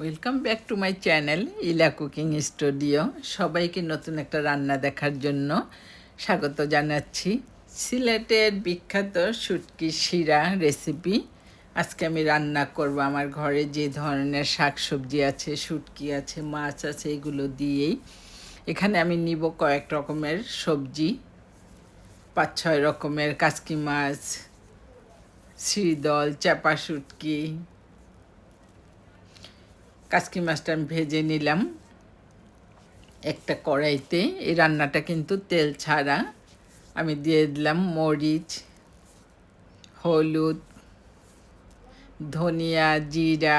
Welcome back to my channel Ila cooking studio সবাইকে নতুন একটা রান্না দেখার জন্য স্বাগত জানাচ্ছি। সিলেটের বিখ্যাত শুটকি শিরা রেসিপি আজকে আমি রান্না করব আমার ঘরে যে ধরনের শাক সবজি আছে, শুটকি আছে, মাছ আছে, এগুলো দিয়েই। এখানে আমি নিব কয়েক রকমের সবজি। পাঁচ ছয় রকমের কাসকি মাছ শ্রীদল চাপা শুটকি কাসকি মাছটা আমি ভেজে নিলাম একটা কড়াইতে। এই রান্নাটা কিন্তু তেল ছাড়া। আমি দিয়ে দিলাম মরিচ, হলুদ, ধনিয়া, জিরা,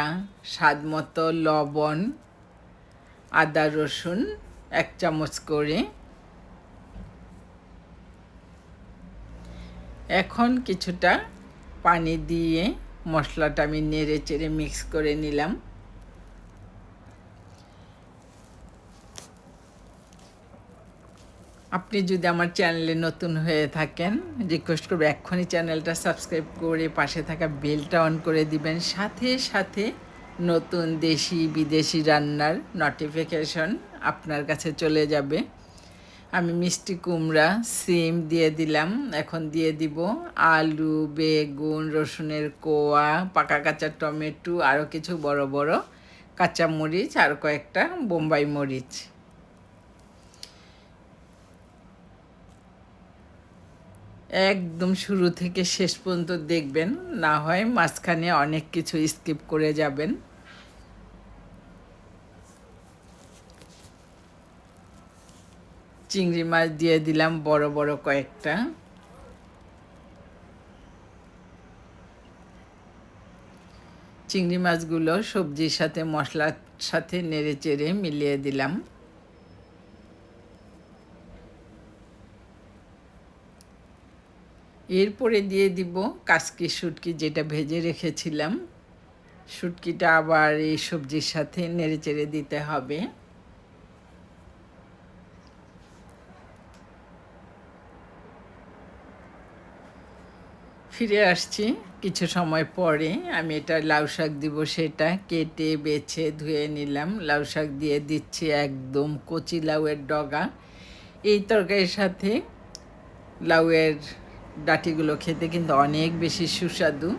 স্বাদ মতো লবণ, আদা, রসুন এক চামচ করে। এখন কিছুটা পানি দিয়ে মশলাটা আমি নেড়ে চেড়ে মিক্স করে নিলাম। আপনি যদি আমার চ্যানেলে নতুন হয়ে থাকেন রিকোয়েস্ট করব এক্ষুনি চ্যানেলটা সাবস্ক্রাইব করে পাশে থাকা বেলটা অন করে দিবেন। সাথে সাথে নতুন দেশি, বিদেশি রান্নার নোটিফিকেশন আপনার কাছে চলে যাবে। আমি মিষ্টি কুমড়া, সিম দিয়ে দিলাম। এখন দিয়ে দিব আলু, বেগুন, রসুনের কোয়া, পাকা কাঁচা টমেটো আরও কিছু বড় বড় কাঁচা মরিচ আর কয়েকটা বোম্বাই মরিচ। একদম শুরু থেকে শেষ পর্যন্ত দেখবেন, না হয় মাঝখানে অনেক কিছু স্কিপ করে যাবেন। চিংড়ি মাছ দিয়ে দিলাম বড় বড় কয়েকটা। চিংড়ি মাছগুলো সবজির সাথে মশলার সাথে নেড়ে চেড়ে মিলিয়ে দিলাম। এরপরে দিয়ে দিব কাসকি শুটকি যেটা ভেজে রেখেছিলাম। শুটকিটা আবার এই সবজির সাথে নেড়ে চেড়ে দিতে হবে। ফিরে আসছি কিছু সময় পরে। আমি এটা লাউ শাক দিব সেটা কেটে, বেছে, ধুয়ে নিলাম। লাউ শাক দিয়ে দিচ্ছি একদম কচি লাউয়ের ডগা। এই তরকারির সাথে লাউয়ের ডাটিগুলো খেতে কিন্তু অনেক বেশি সুস্বাদু।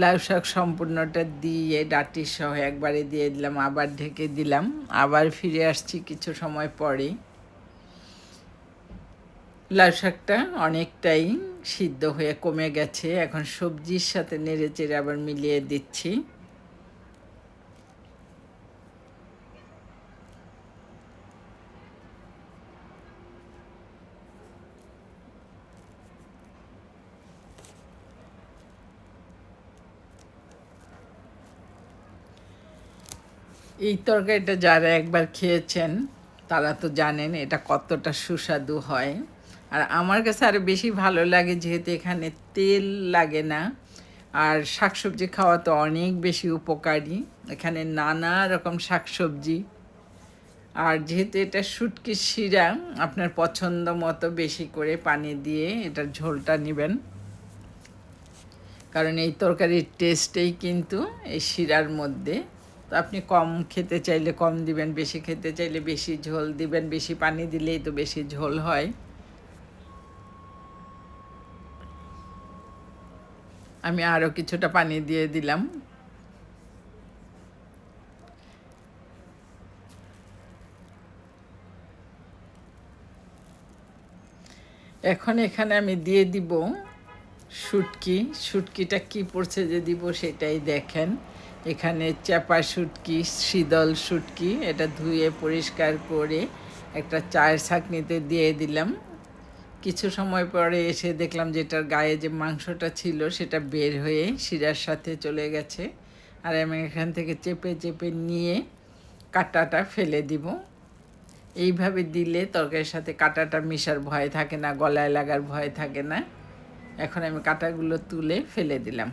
লাউ শাক সম্পূর্ণটা দিয়ে ডাটির সহ একবারে দিয়ে দিলাম, আবার ঢেকে দিলাম, আবার ফিরে আসছি কিছু সময় পরে। লাউ শাকটা অনেকটাই সিদ্ধ হয়ে কমে গেছে, এখন সবজির সাথে নেড়ে চেড়ে আবার মিলিয়ে দিচ্ছি। এই তরকারিটা যারা একবার খেয়েছেন, তারা তো জানেন এটা কতটা সুস্বাদু হয়। আর আমার কাছে আরও বেশি ভালো লাগে যেহেতু এখানে তেল লাগে না। আর শাকসবজি খাওয়া তো অনেক বেশি উপকারী। এখানে নানা রকম শাকসবজি। আর যেহেতু এটা শুটকি শিরা, আপনার পছন্দ মতো বেশি করে পানি দিয়ে এটার ঝোলটা নেবেন। কারণ এই তরকারির টেস্টেই কিন্তু এই শিরার মধ্যে। তো আপনি কম খেতে চাইলে কম দিবেন, বেশি খেতে চাইলে বেশি ঝোল দিবেন, বেশি পানি দিলেই তো বেশি ঝোল হয়। আমি আরও কিছুটা পানি দিয়ে দিলাম। এখন এখানে আমি দিয়ে দিব শুটকি। শুটকিটা কি পড়ছে যে দিব সেটাই দেখেন। এখানে চাপা শুটকি, শীতল শুটকি, এটা ধুয়ে পরিষ্কার করে একটা চায়ের ছাঁকনিতে দিয়ে দিলাম। কিছু সময় পরে এসে দেখলাম যেটার গায়ে যে মাংসটা ছিল সেটা বের হয়ে শিরার সাথে চলে গেছে। আর আমি এখান থেকে চেপে চেপে নিয়ে কাটাটা ফেলে দিব। এইভাবে দিলে তরকারির সাথে কাটাটা মিশার ভয় থাকে না, গলায় লাগার ভয় থাকে না। এখন আমি কাটাগুলো তুলে ফেলে দিলাম।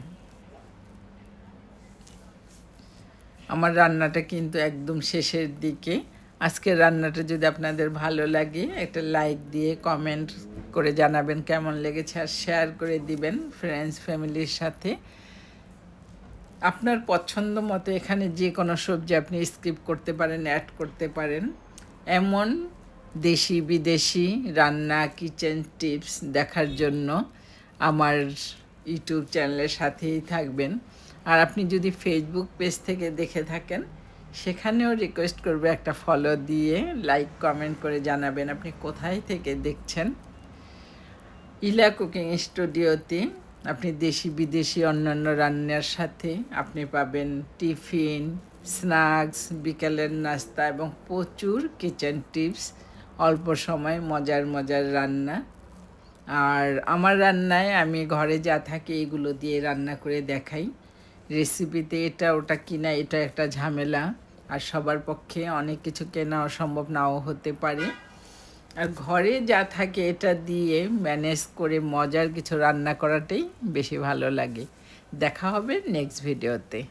আমার রান্নাটা কিন্তু একদম শেষের দিকে। আজকের রান্নাটা যদি আপনাদের ভালো লাগে, একটা লাইক দিয়ে কমেন্ট করে জানাবেন কেমন লেগেছে আর শেয়ার করে দিবেন ফ্রেন্ডস ফ্যামিলির সাথে। আপনার পছন্দ মতো এখানে যে কোনো সবজি আপনি স্কিপ করতে পারেন অ্যাড করতে পারেন। এমন দেশি বিদেশি রান্না কিচেন টিপস দেখার জন্য। আমার ইউটিউব চ্যানেলের সাথেই থাকবেন। আর আপনি যদি ফেসবুক পেজ থেকে দেখে থাকেন, সেখানেও রিকোয়েস্ট করবে একটা ফলো দিয়ে লাইক কমেন্ট করে জানাবেন আপনি কোথায় থেকে দেখছেন। ইলা কুকিং স্টুডিওতে আপনি দেশি বিদেশি অন্যান্য রান্নার সাথে আপনি পাবেন টিফিন স্ন্যাক্স বিকেলের নাস্তা এবং প্রচুর কিচেন টিপস অল্প সময় মজার মজার রান্না। আর আমার রান্নায় আমি ঘরে যা থাকে এগুলো দিয়ে রান্না করে দেখাই। রেসিপিতে এটা, ওটা কিনা, এটা একটা ঝামেলা। আর সবার পক্ষে অনেক কিছু কেনা সম্ভব নাও হতে পারে। আর ঘরে যা থাকে এটা দিয়ে ম্যানেজ করে মজার কিছু রান্না করাটাই বেশি ভালো লাগে। দেখা হবে নেক্সট ভিডিওতে